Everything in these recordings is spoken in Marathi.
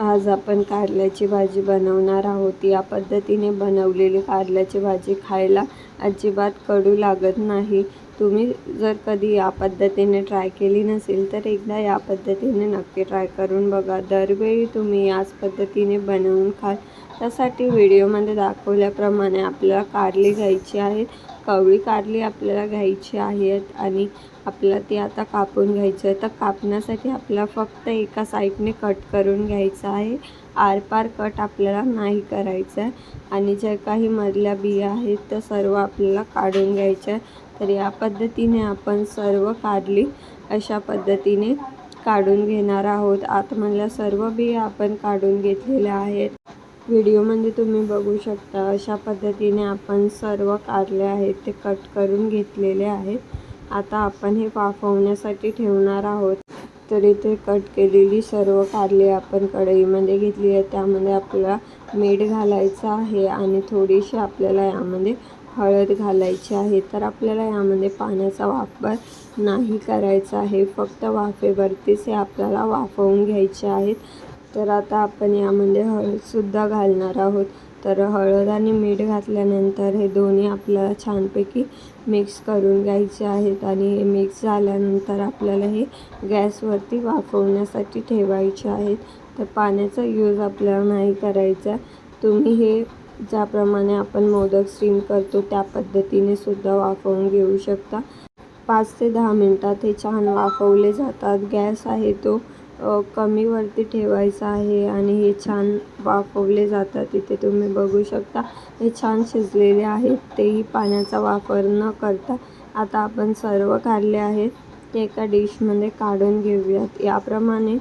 आज आपण कारल्याची भाजी बनवणार आहोत. या पद्धतीने बनवलेली कारल्याची भाजी खायला अजिबात कडू लागत नाही. तुम्ही जर कधी या पद्धतीने ट्राय केली नसेल तर एकदा या पद्धतीने नक्की ट्राय करून बघा. दरवेळी तुम्ही याच पद्धतीने बनवून खाल. त्यासाठी व्हिडिओमध्ये दाखवल्याप्रमाणे आपल्याला कारली घ्यायची आहेत कवळी कारली आपल्याला घ्यायची आहेत आणि आपल्याला ती आता कापून घ्यायचं आहे. तर कापण्यासाठी आपल्याला फक्त एका साईडने कट करून घ्यायचं आहे. आरपार कट आपल्याला नाही करायचं आहे. आणि ज्या काही मधल्या बिया आहेत त्या सर्व आपल्याला काढून घ्यायच्या आहे. तर या पद्धतीने आपण सर्व कारली अशा पद्धतीने काढून घेणार आहोत. आतमधल्या सर्व बिया आपण काढून घेतलेल्या आहेत. व्हिडिओमध्ये म्हणजे तुम्ही बघू शकता अशा पद्धतीने आपण सर्व कारले आहेत ते कट करून घेतलेले आहेत. आता आपण हे वाफवण्यासाठी ठेवणार आहोत. तर इथे कट केलेली सर्व कारले आपण कढईमध्ये घेतली आहे त्यामध्ये आपल्याला मीठ घालायचं आहे आणि थोडीशी आपल्याला यामध्ये हळद घालायची आहे. तर आपल्याला यामध्ये पाण्याचा वापर नाही करायचा आहे. फक्त वाफेवरतीच हे आपल्याला वाफवून घ्यायचे आहेत. तर आता आपण यामध्ये हळदसुद्धा घालणार आहोत. तर हळद आणि मीठ घातल्यानंतर हे दोन्ही आपल्याला छानपैकी मिक्स करून घ्यायचे आहेत आणि हे मिक्स झाल्यानंतर आपल्याला हे गॅसवरती वाफवण्यासाठी ठेवायचे आहेत. तर पाण्याचा यूज आपल्याला नाही करायचा तुम्ही हे ज्याप्रमाणे आपण मोदक स्टीम करतो त्या पद्धतीने सुद्धा वाफवून घेऊ शकता. पाच ते दहा मिनटात हे छान वाफवले जातात. गॅस आहे तो कमीवरती ठेवायचं आहे आणि हे छान वाफवले जातात. इथे तुम्ही बघू शकता हे छान शिजलेले आहेत. तेही पाण्याचा वापर न करता आता आपण सर्व काढले आहेत. ते एका डिशमध्ये काढून घेऊयात. याप्रमाणे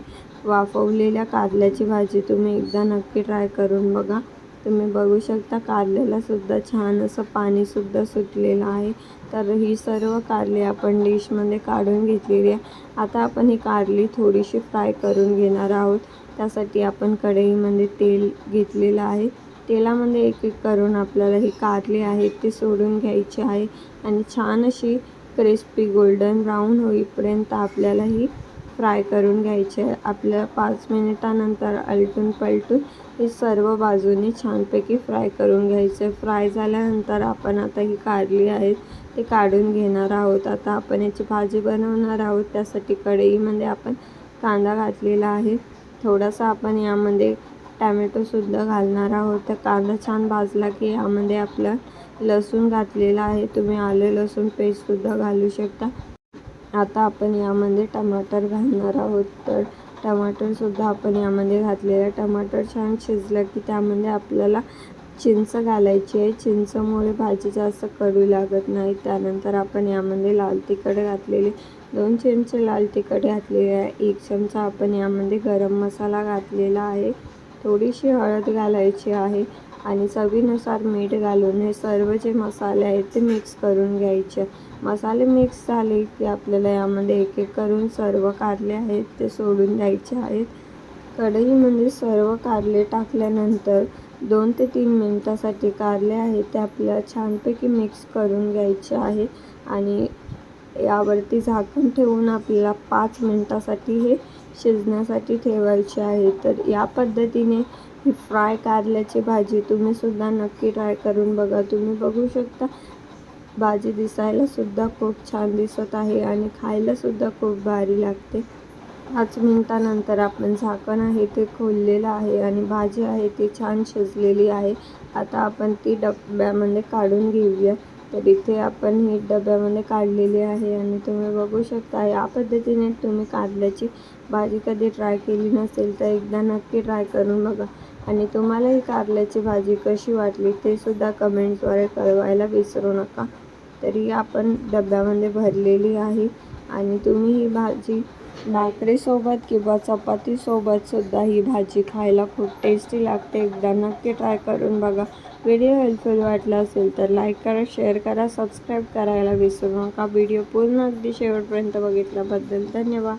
वाफवलेल्या कारल्याची भाजी तुम्ही एकदा नक्की ट्राय करून बघा. तुम्ही बघू शकता कारल्यालासुद्धा छान असं पाणीसुद्धा सुटलेलं आहे. तर ही सर्व कारली आपण डिशमध्ये काढून घेतलेली आहे. आता आपण ही कारली थोडीशी फ्राय करून घेणार आहोत. त्यासाठी आपण कढईमध्ये तेल घेतलेलं आहे. तेलामध्ये एक एक करून आपल्याला ही कारली आहेत ती सोडून घ्यायची आहे. आणि छान अशी क्रिस्पी गोल्डन ब्राऊन होईपर्यंत आपल्याला ही फ्राय करून घ्यायचे. आपल्या पाच मिनिटानंतर आलटून पलटून हे सर्व बाजूनी छानपैकी फ्राय करून घ्यायचे. फ्राय झाल्यानंतर आपण आता ही कारली आहेत ते काढून घेणार आहोत. आता आपण याची भाजी बनवणार आहोत. त्यासाठी कढईमध्ये आपण कांदा घातलेला आहे. थोडासा आपण यामध्ये टॅमॅटोसुद्धा घालणार आहोत. तर कांदा छान भाजला की यामध्ये आपलं लसूण घातलेला आहे. तुम्ही आले लसूण पेस्टसुद्धा घालू शकता. आता आपण यामध्ये टमाटर घालणार आहोत. तर टमाटरसुद्धा आपण यामध्ये घातलेलं टमाटर छान शिजलं की त्यामध्ये आपल्याला चिंच घालायची आहे. चिंचमुळे भाजी जास्त कडू लागत नाही. त्यानंतर आपण यामध्ये लाल तिखट घातलेले दोन चमचे लाल तिखट घातलेले आहे. एक चमचा आपण यामध्ये गरम मसाला घातलेला आहे. थोडीशी हळद घालायची आहे आणि चवीनुसार मीठ घालून हे सर्व जे मसाले आहेत ते मिक्स करून घ्यायचे. मसाले मिक्स झाले की आपल्याला यामध्ये एक एक करून सर्व कारले आहेत ते सोडून द्यायचे आहेत. कढईमध्ये म्हणजे सर्व कारले टाकल्यानंतर दोन ते तीन मिनटासाठी कारले आहेत ते आपल्याला छानपैकी मिक्स करून घ्यायचे आहे. आणि यावरती झाकण ठेवून आपल्याला पाच मिनटासाठी हे शिजण्यासाठी ठेवायचे आहे. तर या पद्धतीने ही फ्राय कारल्याची भाजी तुम्हीसुद्धा नक्की ट्राय करून बघा. तुम्ही बघू शकता भाजी दिसायलासुद्धा खूप छान दिसत आहे आणि खायलासुद्धा खूप भारी लागते. पाच मिनटानंतर आपण झाकण आहे ते खोललेलं आहे आणि भाजी आहे ती छान शिजलेली आहे. आता आपण ती डब्यामध्ये काढून घेऊया. तर इथे आपण ही डब्यामध्ये काढलेली आहे आणि तुम्ही बघू शकता या पद्धतीने तुम्ही कारल्याची भाजी कधी ट्राय केली नसेल तर एकदा नक्की ट्राय करून बघा. आणि तुम्हाला ही कारल्याची भाजी कशी वाटली ते सुद्धा कमेंट्सद्वारे कळवायला विसरू नका. तरी आपण डब्यामध्ये भरलेली आहे. आणि तुम्ही ही भाजी भाकरीसोबत किंवा चपातीसोबतसुद्धा ही भाजी खायला खूप टेस्टी लागते. एकदा नक्की ट्राय करून बघा. व्हिडिओ हेल्पफुल वाटला असेल तर लाईक करा शेअर करा सबस्क्राईब करायला विसरू नका. व्हिडिओ पूर्ण अगदी शेवटपर्यंत बघितल्याबद्दल धन्यवाद.